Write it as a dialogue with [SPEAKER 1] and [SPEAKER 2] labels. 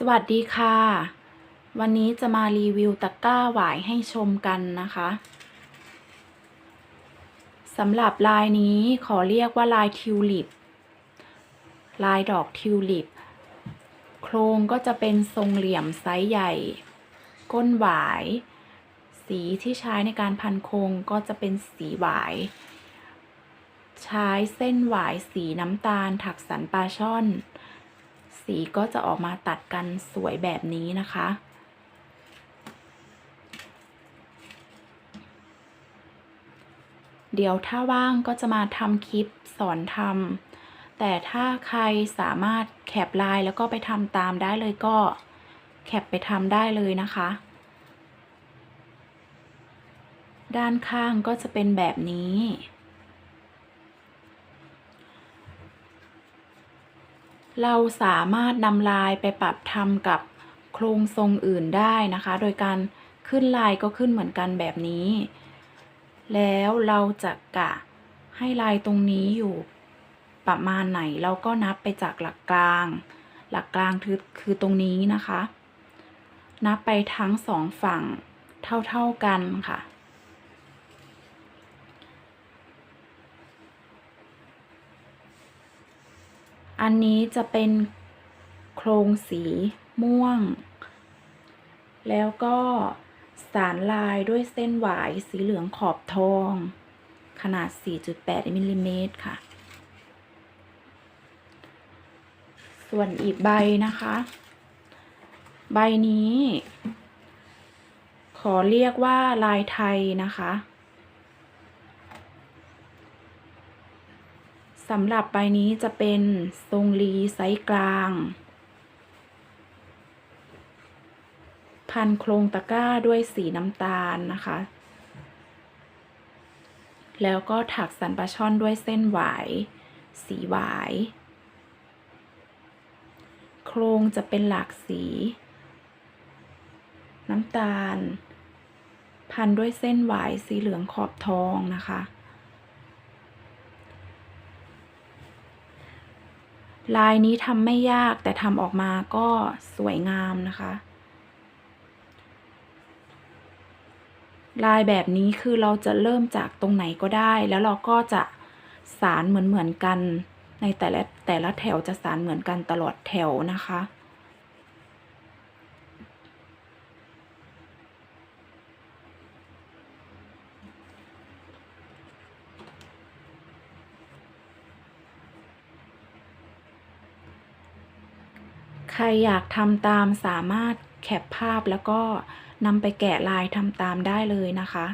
[SPEAKER 1] สวัสดีค่ะ วันนี้จะมารีวิวตะกร้าหวายให้ชมกันนะคะสำหรับลายนี้ขอเรียกว่าลายทิวลิป ลายดอกทิวลิป โครงก็จะเป็นทรงเหลี่ยมไซส์ใหญ่ ก้นหวาย สีที่ใช้ในการพันโครงก็จะเป็นสีหวาย ใช้เส้นหวายสีน้ำตาลถักสันปลาช่อน สีก็จะออกมาตัดกันสวยแบบนี้นะคะ เดี๋ยวถ้าว่างก็จะมาทำคลิปสอนทำแต่ถ้าใครสามารถแคปไลน์แล้วก็ไปทำตามได้เลยก็แคปไปทำได้เลยนะคะ ด้านข้างก็จะเป็นแบบนี้ เราสามารถนำลายไปปรับทำกับโครงทรงอื่นได้นะคะ โดยการขึ้นลายก็ขึ้นเหมือนกันแบบนี้ แล้วเราจะกะให้ลายตรงนี้อยู่ประมาณไหนเราก็นับไปจากหลักกลาง หลักกลางคือคือตรงนี้นะคะ นับไปทั้งสองฝั่งเท่าๆกันค่ะ อันนี้จะเป็นโครงสีม่วง แล้วก็สารลายด้วยเส้นหวายสีเหลืองขอบทอง ขนาด 4.8มิลลิเมตรค่ะ ส่วนอีกใบนะคะ ใบนี้ ขอเรียกว่าลายไทยนะคะ สำหรับใบนี้จะเป็นทรงลีไซส์กลาง พันโครงตะกร้าด้วยสีน้ำตาลนะคะ แล้วก็ถักสันปลาช่อนด้วยเส้นหวาย สีหวาย โครงจะเป็นหลากสี น้ำตาล พันด้วยเส้นหวายสีเหลืองขอบทองนะคะ ลายนี้ทำไม่ยากแต่ทำออกมาก็สวยงามนะคะ ลายแบบนี้คือเราจะเริ่มจากตรงไหนก็ได้ แล้วเราก็จะสารเหมือนเหมือนกัน ในแต่ละแต่ละแถวจะสารเหมือนกันตลอดแถวนะคะ ครอยากทำตามสามารถแคปภาพแล้วก็นำไปแกะลายทำตามได้เลยนะคะ